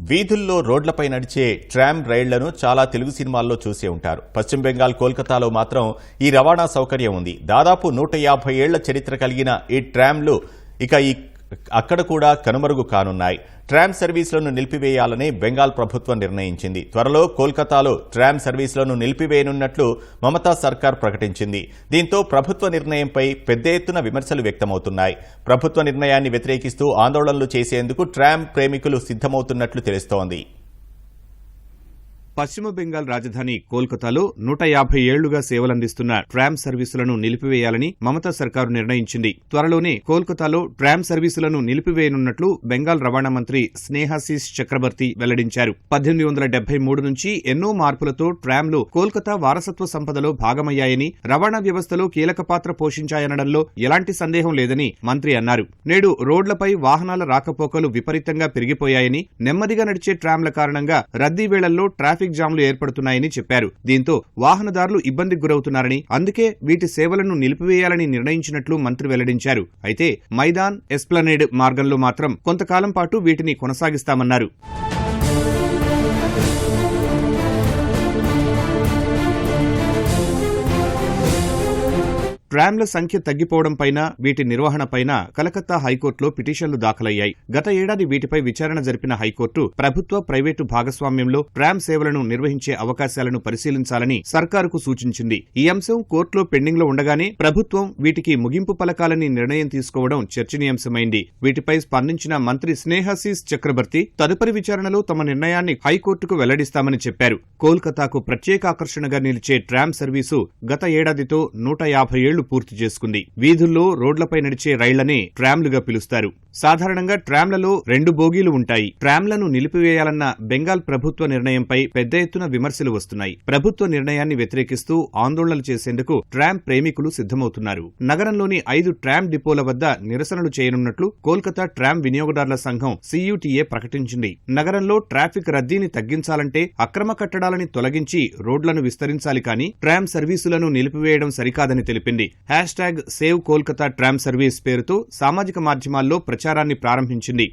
వీధుల్లో రోడ్లపై నడిచే ట్రామ్ రైళ్ళను చాలా తెలుగు సినిమాల్లో చూసే ఉంటారు. పశ్చిమ బెంగాల్ కోల్కతాలో మాత్రం ఈ రవాణా సౌకర్యం ఉంది. దాదాపు నూట యాభై ఏళ్ళ చరిత్ర కలిగిన ఈ ట్రామ్లు ఇక ఈ అక్కడ కూడా కనుమరుగు కానున్నాయి. ట్రామ్ సర్వీసులను నిలిపివేయాలని బెంగాల్ ప్రభుత్వం నిర్ణయించింది. త్వరలో కోల్కతాలో ట్రామ్ సర్వీసులను నిలిపివేయనున్నట్లు మమతా సర్కార్ ప్రకటించింది. దీంతో ప్రభుత్వ నిర్ణయంపై పెద్ద ఎత్తున విమర్శలు వ్యక్తమవుతున్నాయి. ప్రభుత్వ నిర్ణయాన్ని వ్యతిరేకిస్తూ ఆందోళనలు చేసేందుకు ట్రామ్ ప్రేమికులు సిద్ధమవుతున్నట్లు తెలుస్తోంది. పశ్చిమ బెంగాల్ రాజధాని కోల్కతాలో నూట యాభై ఏళ్ళుగా సేవలందిస్తున్న ట్రామ్ సర్వీసులను నిలిపివేయాలని మమతా సర్కారు నిర్ణయించింది. త్వరలోనే కోల్కతాలో ట్రామ్ సర్వీసులను నిలిపివేయనున్నట్లు బెంగాల్ రవాణా మంత్రి స్నేహాశీష్ చక్రవర్తి వెల్లడించారు. పద్దెనిమిది వందల డెబ్బై మూడు నుంచి ఎన్నో మార్పులతో ట్రామ్లు కోల్కతా వారసత్వ సంపదలో భాగమయ్యాయని రవాణా వ్యవస్థలో కీలక పాత్ర పోషించాయనడంలో ఎలాంటి సందేహం లేదని మంత్రి అన్నారు. నేడు రోడ్లపై వాహనాల రాకపోకలు విపరీతంగా పెరిగిపోయాయని నెమ్మదిగా నడిచే ట్రామ్ల కారణంగా రద్దీ వేళల్లో ట్రాఫిక్ జామ్లు ఏర్పడుతున్నాయని చెప్పారు. దీంతో వాహనదారులు ఇబ్బందికి గురవుతున్నారని అందుకే వీటి సేవలను నిలిపివేయాలని నిర్ణయించినట్లు మంత్రి వెల్లడించారు. అయితే మైదాన్ ఎస్ప్లనేడ్ మార్గంలో మాత్రం కొంతకాలం పాటు వీటిని కొనసాగిస్తామన్నారు. ట్రామ్ల సంఖ్య తగ్గిపోవడంపైన వీటి నిర్వహణపైన కలకత్తా హైకోర్టులో పిటిషన్లు దాఖలయ్యాయి. గత ఏడాది వీటిపై విచారణ జరిపిన హైకోర్టు ప్రభుత్వ ప్రైవేటు భాగస్వామ్యంలో ట్రామ్ సేవలను నిర్వహించే అవకాశాలను పరిశీలించాలని సర్కారుకు సూచించింది. ఈ అంశం కోర్టులో పెండింగ్లో ఉండగానే ప్రభుత్వం వీటికి ముగింపు పలకాలని నిర్ణయం తీసుకోవడం చర్చనీయాంశమైంది. వీటిపై స్పందించిన మంత్రి స్నేహసీస్ చక్రవర్తి తదుపరి విచారణలో తమ నిర్ణయాన్ని హైకోర్టుకు వెల్లడిస్తామని చెప్పారు. కోల్కతాకు ప్రత్యేక ఆకర్షణగా నిలిచే ట్రామ్ సర్వీసు గత ఏడాదితో నూట యాభై ఏళ్ళు పూర్తి చేసుకుంది. వీధుల్లో రోడ్లపై నడిచే రైళ్ళనే ట్రామ్లుగా పిలుస్తారు. సాధారణంగా ట్రామ్లలో రెండు బోగీలు ఉంటాయి. ట్రామ్లను నిలిపివేయాలన్న బెంగాల్ ప్రభుత్వ నిర్ణయంపై పెద్ద ఎత్తున విమర్శలు వస్తున్నాయి. ప్రభుత్వ నిర్ణయాన్ని వ్యతిరేకిస్తూ ఆందోళనలు చేసేందుకు ట్రామ్ ప్రేమికులు సిద్ధమవుతున్నారు. నగరంలోని ఐదు ట్రామ్ డిపోల వద్ద నిరసనలు చేయనున్నట్లు కోల్కతా ట్రామ్ వినియోగదారుల సంఘం సీయూటీఏ ప్రకటించింది. నగరంలో ట్రాఫిక్ రద్దీని తగ్గించాలంటే అక్రమ కట్టడాలని తొలగించి రోడ్లను విస్తరించాలి కానీ ట్రామ్ సర్వీసులను నిలిపివేయడం సరికాదని తెలిపింది. Hashtag save Kolkata tram service పేరుతో సామాజిక మాధ్యమాల్లో ప్రచారాన్ని ప్రారంభించింది.